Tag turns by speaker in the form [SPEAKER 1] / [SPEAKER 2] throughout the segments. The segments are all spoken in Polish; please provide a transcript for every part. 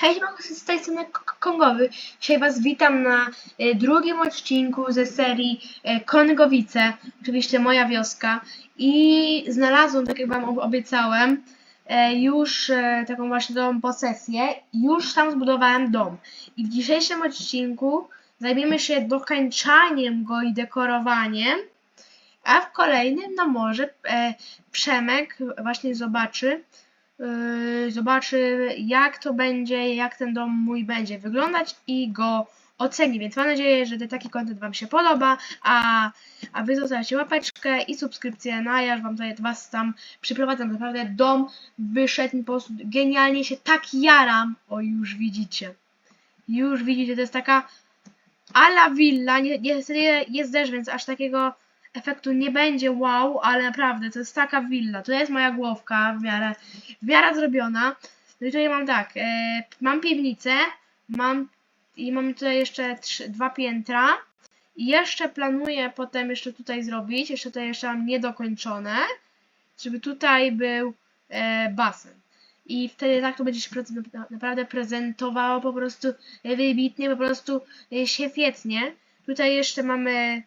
[SPEAKER 1] Hej, mam z tej strony Kongowy. Dzisiaj Was witam na e, drugim odcinku ze serii e, Kongowice, oczywiście moja wioska. I znalazłam, tak jak Wam ob- obiecałem, e, już taką właśnie nową posesję. Już tam zbudowałem dom. I w dzisiejszym odcinku zajmiemy się dokańczaniem go i dekorowaniem. A w kolejnym, no może Przemek właśnie zobaczy, zobaczy jak to będzie, jak ten dom mój będzie wyglądać i go oceni. Więc mam nadzieję, że taki content Wam się podoba, a, a Wy zostawiacie łapeczkę i subskrypcję, no a ja Wam tutaj Was tam przyprowadzam. Naprawdę dom wyszedł mi po prostu genialnie się tak jaram. O, już widzicie. Już widzicie, to jest taka ala villa, nie, niestety jest deszcz, więc aż takiego efektu nie będzie wow, ale naprawdę to jest taka willa. To jest moja głowka w miarę, w miarę zrobiona. No i tutaj mam tak, e, mam piwnicę, mam i mam tutaj jeszcze trzy, dwa piętra. I jeszcze planuję potem jeszcze tutaj zrobić, jeszcze tutaj jeszcze mam niedokończone, żeby tutaj był e, basen. I wtedy tak to będzie się naprawdę prezentowało po prostu wybitnie, po prostu e, świetnie. Tutaj jeszcze mamy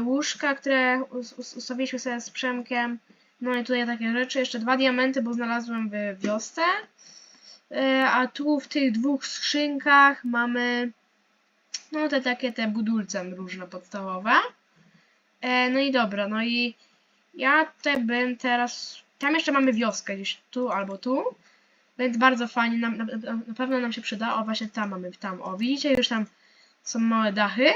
[SPEAKER 1] łóżka, które us- us- ustawiliśmy sobie z Przemkiem. No i tutaj takie rzeczy. Jeszcze dwa diamenty, bo znalazłem w wiosce. Y, A tu w tych dwóch skrzynkach mamy no te takie te budulce różne podstawowe. E, No i dobra, no i ja tutaj bym teraz... Tam jeszcze mamy wioskę gdzieś tu albo tu. Więc bardzo fajnie, na, na pewno nam się przyda. O, właśnie tam mamy, tam. O, widzicie, już tam są małe dachy.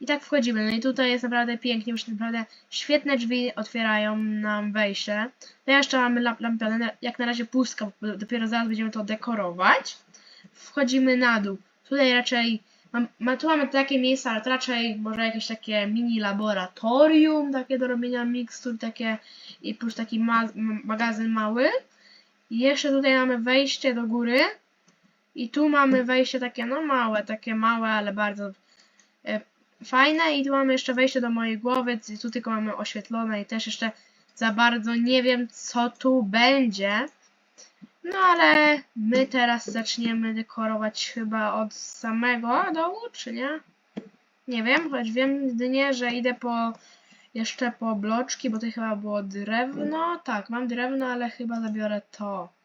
[SPEAKER 1] I tak wchodzimy. No i tutaj jest naprawdę pięknie, już naprawdę świetne drzwi otwierają nam wejście. No jeszcze mamy lamp lampiony, na- jak na razie pustka, dopiero zaraz będziemy to dekorować. Wchodzimy na dół. Tutaj raczej, mam, ma, tu mamy takie miejsca, ale to raczej może jakieś takie mini laboratorium, takie do robienia mikstur, takie i plus taki ma, magazyn mały. I jeszcze tutaj mamy wejście do góry. I tu mamy wejście takie, no małe, takie małe, ale bardzo e, fajne. I tu mamy jeszcze wejście do mojej głowy. Tu tylko mamy oświetlone i też jeszcze za bardzo nie wiem, co tu będzie. No ale my teraz zaczniemy dekorować chyba od samego dołu, czy nie? Nie wiem, choć wiem jedynie, że idę po jeszcze po bloczki, bo to chyba było drewno. Tak, mam drewno, ale chyba zabiorę to.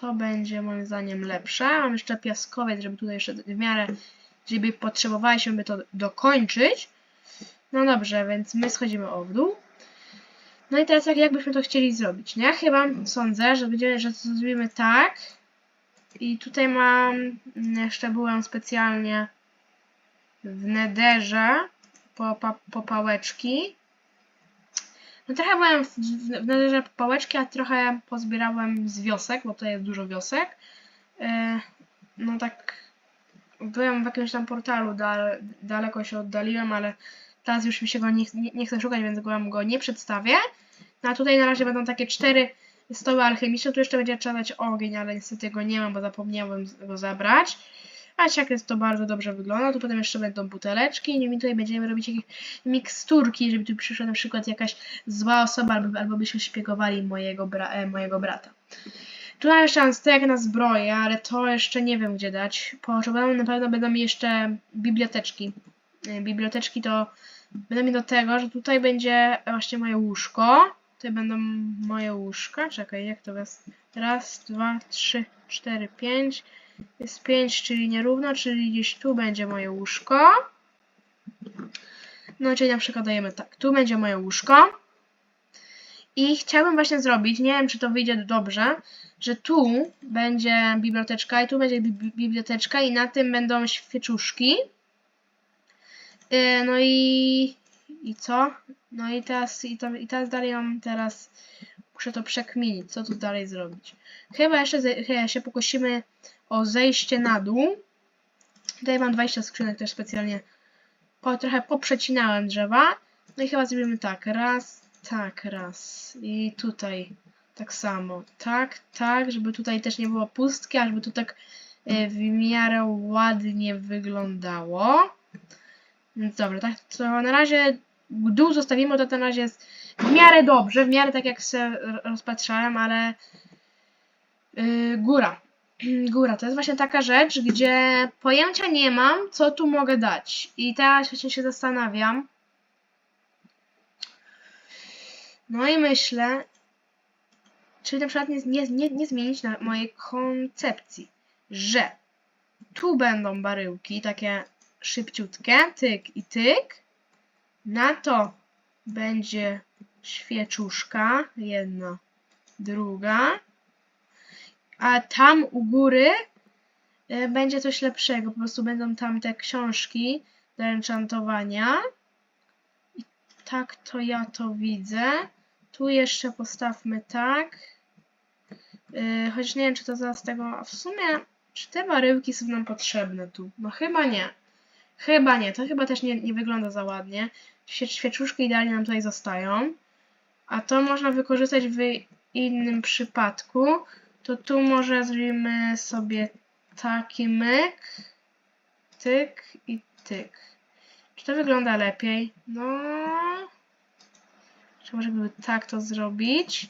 [SPEAKER 1] To będzie moim zdaniem lepsze. Mam jeszcze piaskowiec, żeby tutaj jeszcze w miarę, żeby potrzebowaliśmy to dokończyć. No dobrze, więc my schodzimy o w dół. No i teraz jak, jak byśmy to chcieli zrobić? Ja chyba sądzę, że będziemy, że to zrobimy tak. I tutaj mam, mm, jeszcze byłem specjalnie w nederze po, po, po pałeczki. No trochę byłem w, w, po pałeczki, a trochę pozbierałem z wiosek, bo tutaj jest dużo wiosek. E, no tak byłem w jakimś tam portalu, dal, daleko się oddaliłem, ale teraz już mi się go nie, nie, nie chcę szukać, więc wam go nie przedstawię. No a tutaj na razie będą takie cztery stoły alchemiczne, tu jeszcze będzie trzeba dać ogień, ale niestety go nie mam, bo zapomniałem go zabrać. A jak jest to bardzo dobrze wygląda, tu potem jeszcze będą buteleczki i nimi tutaj będziemy robić jakieś miksturki, żeby tu przyszła na przykład jakaś zła osoba, albo, albo byśmy szpiegowali mojego, bra e, mojego brata. Tu mam jeszcze stek na zbroję, ale to jeszcze nie wiem gdzie dać. Potrzebujemy na pewno będą mi jeszcze biblioteczki. E, Biblioteczki to będą mi do tego, że tutaj będzie właśnie moje łóżko. Tutaj będą moje łóżka. Czekaj, jak to jest? Raz, dwa, trzy, cztery, pięć. Jest pięć, czyli nierówno, czyli gdzieś tu będzie moje łóżko. No, czyli na przykład dajemy tak. Tu będzie moje łóżko. I chciałbym właśnie zrobić, nie wiem czy to wyjdzie dobrze, że tu będzie biblioteczka i tu będzie bi- biblioteczka i na tym będą świeczuszki. Yy, no i... I co? No i teraz, i, to, i teraz dalej mam teraz... Muszę to przekminić, co tu dalej zrobić. Chyba jeszcze ze, chyba się pokusimy o zejście na dół. Tutaj mam 20 skrzynek też specjalnie. Po, trochę poprzecinałem drzewa. No i chyba zrobimy tak. Raz, tak, raz. I tutaj tak samo. Tak, tak, żeby tutaj też nie było pustki, a żeby tu tak e, w miarę ładnie wyglądało. Więc dobra, tak to na razie dół zostawimy, to na razie jest w miarę dobrze, w miarę tak jak się rozpatrzałem, ale yy, góra. góra. To jest właśnie taka rzecz, gdzie pojęcia nie mam, co tu mogę dać. I teraz właśnie się zastanawiam. No i myślę, czy na przykład nie, nie, nie, nie zmienić mojej koncepcji, że tu będą baryłki takie szybciutkie, tyk i tyk. Na to będzie świeczuszka, jedna, druga. A tam u góry e, będzie coś lepszego. Po prostu będą tam te książki do enchantowania. I tak to ja to widzę. Tu jeszcze postawmy tak. Yy, choć nie wiem, czy to zaraz tego. A w sumie, czy te baryłki są nam potrzebne tu? No chyba nie. Chyba nie. To chyba też nie, nie wygląda za ładnie. Świe- Świeczuszki idealnie nam tutaj zostają. A to można wykorzystać w innym przypadku. To tu może zrobimy sobie taki myk, tyk i tyk. Czy to wygląda lepiej? No. Czy może by tak to zrobić?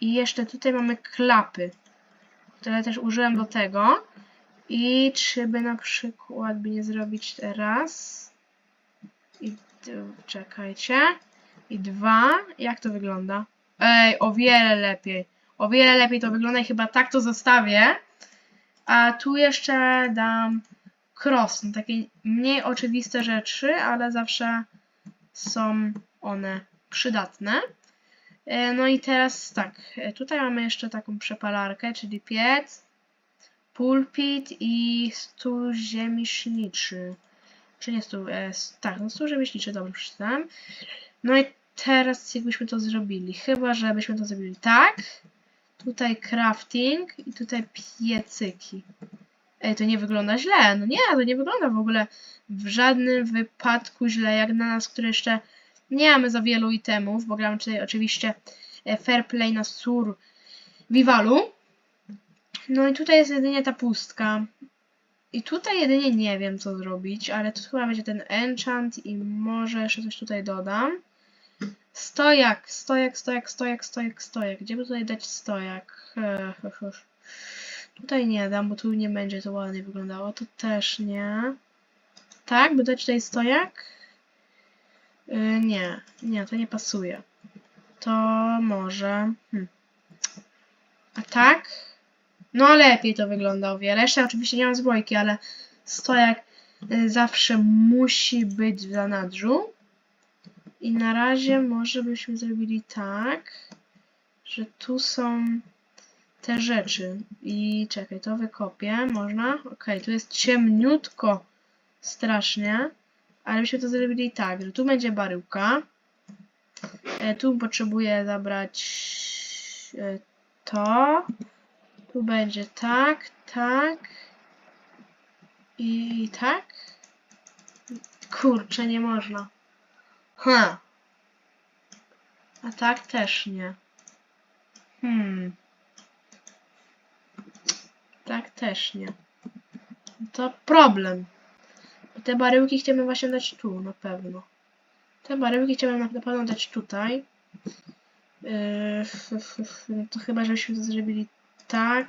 [SPEAKER 1] I jeszcze tutaj mamy klapy, które też użyłem do tego. I czy by na przykład by nie zrobić teraz? I czekajcie. I dwa. Jak to wygląda? Ej, o wiele lepiej. O wiele lepiej to wygląda i chyba tak to zostawię. A tu jeszcze dam cross. No, takie mniej oczywiste rzeczy, ale zawsze są one przydatne. E, No i teraz tak, e, tutaj mamy jeszcze taką przepalarkę, czyli piec, pulpit i stół ziemieślniczy. Czy nie stół, e, tak, no stół ziemieślniczy, dobrze przeczytałem. No i teraz jakbyśmy to zrobili, chyba że byśmy to zrobili tak, tutaj crafting i tutaj piecyki. Ej, to nie wygląda źle, no nie, to nie wygląda w ogóle w żadnym wypadku źle, jak na nas, które jeszcze nie mamy za wielu itemów, bo gramy tutaj oczywiście e, Fair Play na Sur Vivalu. No i tutaj jest jedynie ta pustka. I tutaj jedynie nie wiem co zrobić, ale tu chyba będzie ten enchant i może jeszcze coś tutaj dodam. Stojak, stojak, stojak, stojak, stojak, stojak. Gdzie by tutaj dać stojak? Tutaj nie dam, bo tu nie będzie to ładnie wyglądało. To też nie. Tak, by dać tutaj stojak? Yy, nie, nie, to nie pasuje. To może. Hmm. A tak? No lepiej to wygląda o wiele. Jeszcze oczywiście nie mam zbrojki, ale stojak y, zawsze musi być w zanadrzu. I na razie może byśmy zrobili tak, że tu są te rzeczy. I czekaj, to wykopię. Można? Okej, tu jest ciemniutko strasznie. Ale byśmy to zrobili tak, że tu będzie baryłka. E, tu potrzebuję zabrać e, to. Tu będzie tak, tak. I tak. Kurczę, nie można. Ha. A tak też nie. Hmm. Tak też nie. To problem. Te baryłki chciałbym właśnie dać tu, na pewno. Te baryłki chciałbym na pewno dać tutaj. Yy, to chyba, żebyśmy to zrobili tak.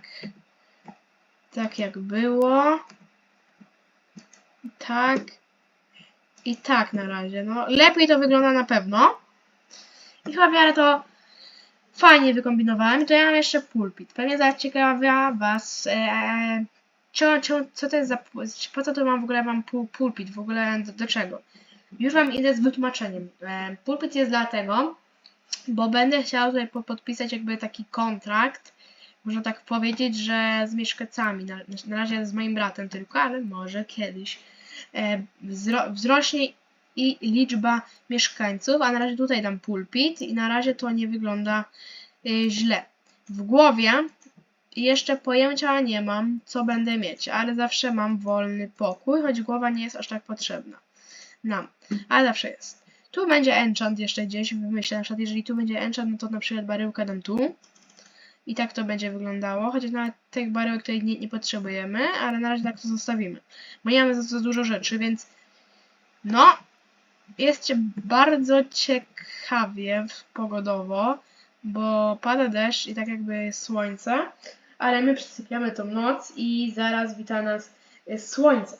[SPEAKER 1] Tak jak było. Tak. I tak na razie. No, lepiej to wygląda na pewno. I chyba w miarę to fajnie wykombinowałem. To ja mam jeszcze pulpit. Pewnie zaraz ciekawia Was, e, co, co, co to jest za, po co to mam w ogóle mam pul, pulpit, w ogóle do, do czego. Już Wam idę z wytłumaczeniem. E, pulpit jest dlatego, bo będę chciała tutaj po- podpisać jakby taki kontrakt, można tak powiedzieć, że z mieszkańcami, na, na razie z moim bratem tylko, ale może kiedyś wzrośnie i liczba mieszkańców, a na razie tutaj dam pulpit i na razie to nie wygląda e, źle. W głowie jeszcze pojęcia nie mam, co będę mieć, ale zawsze mam wolny pokój, choć głowa nie jest aż tak potrzebna nam, ale zawsze jest. Tu będzie enchant jeszcze gdzieś, myślę na przykład, jeżeli tu będzie enchant, no to na przykład baryłkę dam tu. I tak to będzie wyglądało, chociaż nawet tych baryłek tutaj nie, nie potrzebujemy, ale na razie tak to zostawimy. Bo nie mamy za, za dużo rzeczy, więc no, jest bardzo ciekawie pogodowo, bo pada deszcz i tak jakby jest słońce, ale my przysypiamy tą noc i zaraz wita nas słońce.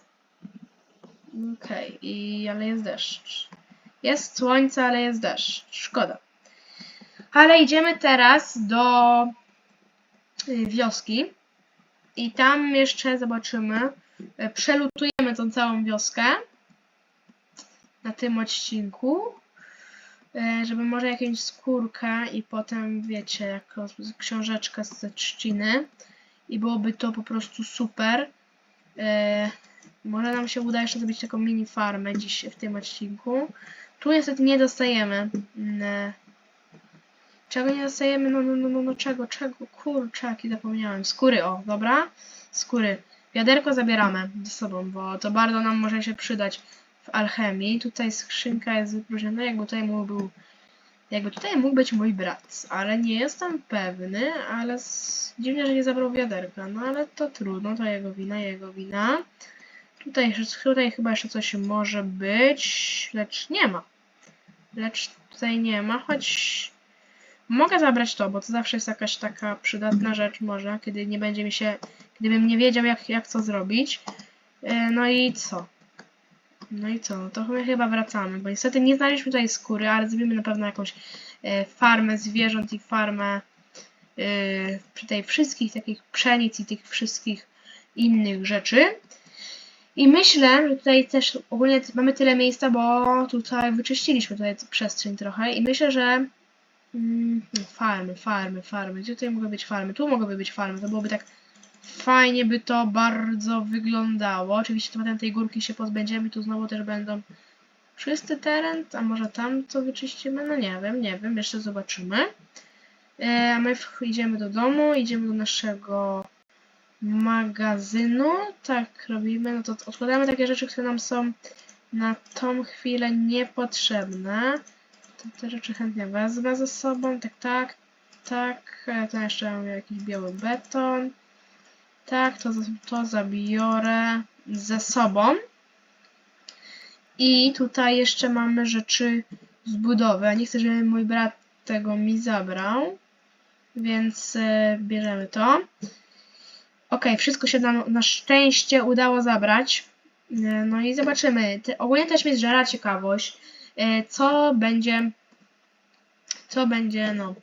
[SPEAKER 1] Okej, i ale jest deszcz. Jest słońce, ale jest deszcz. Szkoda. Ale idziemy teraz do wioski i tam jeszcze zobaczymy. e, Przelutujemy tą całą wioskę na tym odcinku, e, żeby może jakąś skórkę i potem wiecie, jako książeczkę z trzciny i byłoby to po prostu super. Może nam się uda jeszcze zrobić taką mini farmę dziś w tym odcinku. Tu niestety nie dostajemy. Czego nie dostajemy? No, no, no, no, no czego, czego? Kurczaki, zapomniałem. Skóry, o, dobra. Skóry. Wiaderko zabieramy ze sobą, bo to bardzo nam może się przydać w alchemii. Tutaj skrzynka jest wypróżniona, jakby tutaj mógł był jakby tutaj mógł być mój brat, ale nie jestem pewny, ale s- dziwnie, że nie zabrał wiaderka, no ale to trudno, to jego wina, jego wina. Tutaj, tutaj chyba jeszcze coś może być, lecz nie ma. Lecz tutaj nie ma, choć mogę zabrać to, bo to zawsze jest jakaś taka przydatna rzecz może, kiedy nie będzie mi się, gdybym nie wiedział jak, jak co zrobić. E, No i co? No i co? No to chyba wracamy, bo niestety nie znaleźliśmy tutaj skóry, ale zrobimy na pewno jakąś e, farmę zwierząt i farmę e, przy tej wszystkich takich pszenic i tych wszystkich innych rzeczy. I myślę, że tutaj też ogólnie mamy tyle miejsca, bo tutaj wyczyściliśmy tutaj przestrzeń trochę i myślę, że mm, farmy, farmy, farmy. Gdzie tutaj mogą być farmy? Tu mogłyby być farmy, to byłoby tak fajnie by to bardzo wyglądało. Oczywiście to potem tej górki się pozbędziemy, tu znowu też będą czysty teren, a może tam co wyczyścimy? No nie wiem, nie wiem, jeszcze zobaczymy. E, A my idziemy do domu, idziemy do naszego magazynu, tak robimy, no to odkładamy takie rzeczy, które nam są na tą chwilę niepotrzebne. To te rzeczy chętnie wezmę ze sobą, tak, tak, tak, e, to jeszcze mam jakiś biały beton. Tak, to, to zabiorę ze sobą. I tutaj jeszcze mamy rzeczy z budowy. Nie chcę, żeby mój brat tego mi zabrał, więc e, bierzemy to. Ok, wszystko się nam na szczęście udało zabrać. E, no i zobaczymy. Ogólnie też mnie zżera ciekawość, co będzie, co będzie, no,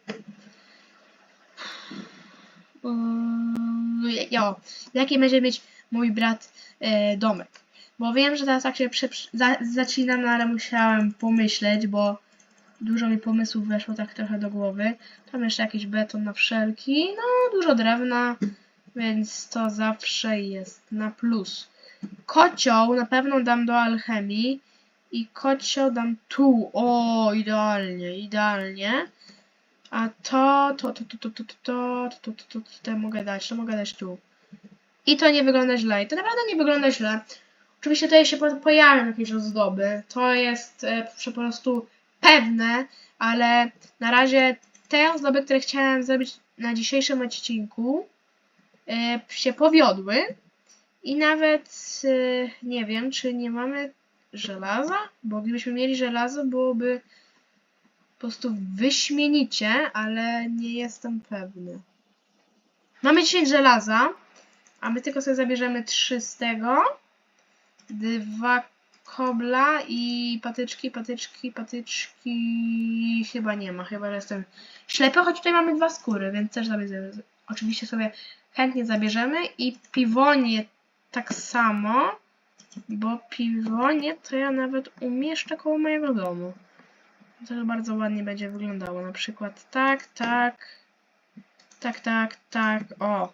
[SPEAKER 1] jo, jaki będzie mieć mój brat e, domek. Bo wiem, że teraz tak się prze, za, zaczynam, no ale musiałem pomyśleć, bo dużo mi pomysłów weszło tak trochę do głowy. Tam jeszcze jakiś beton na wszelki, no dużo drewna, więc to zawsze jest na plus. Kocioł na pewno dam do alchemii i kocioł dam tu. O, idealnie, idealnie. A to, to, to, to, to, to, to, to, to, to, to, to, to mogę dać, to mogę dać tu. I to nie wygląda źle. I to naprawdę nie wygląda źle. Oczywiście tutaj się po- pojawią jakieś ozdoby. To jest e, po prostu pewne, ale na razie te ozdoby, które chciałem zrobić na dzisiejszym odcinku, e, się powiodły. I nawet e, nie wiem, czy nie mamy żelaza, bo gdybyśmy mieli żelazo, byłoby po prostu wyśmienicie, ale nie jestem pewny. Mamy 10 żelaza, a my tylko sobie zabierzemy 3 z tego. Dwa kobla i patyczki, patyczki, patyczki. Chyba nie ma, chyba że jestem ślepy, choć tutaj mamy dwa skóry, więc też sobie z- oczywiście sobie chętnie zabierzemy. I piwonie tak samo, bo piwonie to ja nawet umieszczę koło mojego domu. To bardzo ładnie będzie wyglądało. Na przykład tak, tak, tak, tak, tak, o.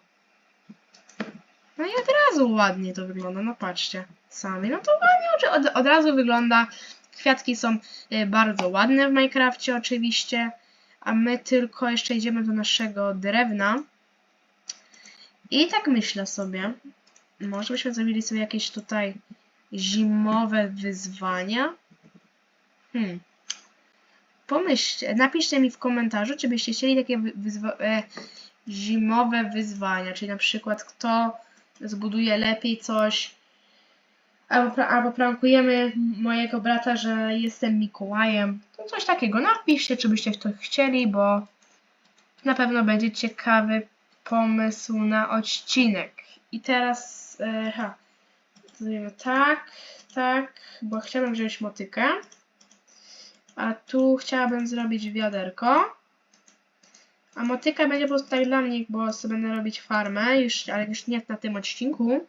[SPEAKER 1] No i od razu ładnie to wygląda, no patrzcie sami. No to ładnie od, od razu wygląda. Kwiatki są e, bardzo ładne w Minecrafcie oczywiście, a my tylko jeszcze idziemy do naszego drewna. I tak myślę sobie, może byśmy zrobili sobie jakieś tutaj zimowe wyzwania. Hmm. Pomyślcie, napiszcie mi w komentarzu, czy byście chcieli takie wy- wyzwa- e, zimowe wyzwania, czyli na przykład kto zbuduje lepiej coś, albo, pra- albo prankujemy mojego brata, że jestem Mikołajem. To coś takiego. Napiszcie, czy byście to chcieli, bo na pewno będzie ciekawy pomysł na odcinek. I teraz, e, ha, zrobimy tak, tak, bo chciałabym wziąć motykę. A tu chciałabym zrobić wiaderko. A motyka będzie po prostu tak dla mnie, bo sobie będę robić farmę, już, ale już nie na tym odcinku.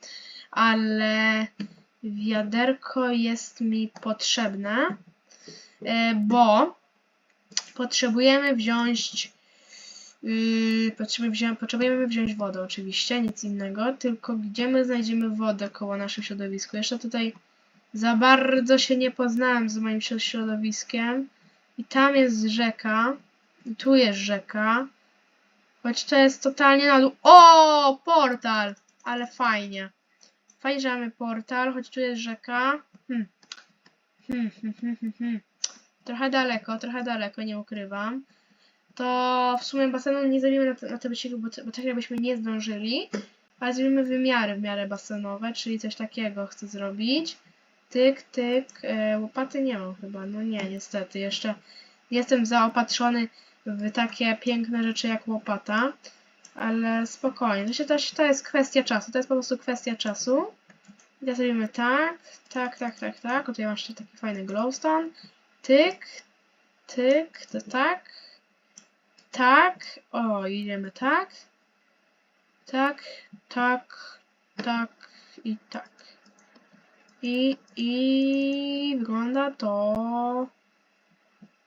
[SPEAKER 1] Ale wiaderko jest mi potrzebne, e, bo potrzebujemy wziąć Yy, potrzebujemy, wziąć, potrzebujemy wziąć wodę oczywiście, nic innego, tylko gdzie my znajdziemy wodę koło naszym środowisku? Jeszcze tutaj za bardzo się nie poznałem z moim środ- środowiskiem. I tam jest rzeka, i tu jest rzeka, choć to jest totalnie na dół. O, portal! Ale fajnie. Fajnie, że mamy portal, choć tu jest rzeka. Hmm. Hmm, hmm, hmm, hmm, hmm. Trochę daleko, trochę daleko, nie ukrywam to w sumie basenu nie zrobimy na, na tym odcinku, bo, bo tak jakbyśmy nie zdążyli, ale zrobimy wymiary w miarę basenowe, czyli coś takiego chcę zrobić. Tyk, tyk, e, łopaty nie mam chyba, no nie, niestety, jeszcze jestem zaopatrzony w takie piękne rzeczy jak łopata, ale spokojnie, to, się też, to jest kwestia czasu, to jest po prostu kwestia czasu. I teraz robimy tak, tak, tak, tak, tak, o tutaj masz taki fajny glowstone, tyk, tyk, to tak, tak, o, idziemy tak, tak, tak, tak i tak. I, i wygląda to...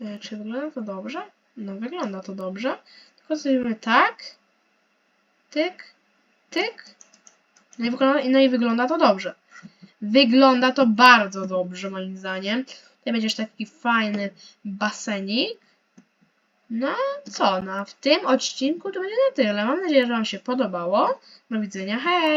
[SPEAKER 1] e, Czy wygląda to dobrze? No wygląda to dobrze. Tylko zrobimy tak, tyk, tyk. No i wygląda, no i wygląda to dobrze. Wygląda to bardzo dobrze moim zdaniem. Tutaj będziesz taki fajny basenik. No co, no w tym odcinku to będzie na tyle. Mam nadzieję, że Wam się podobało. Do widzenia, hej!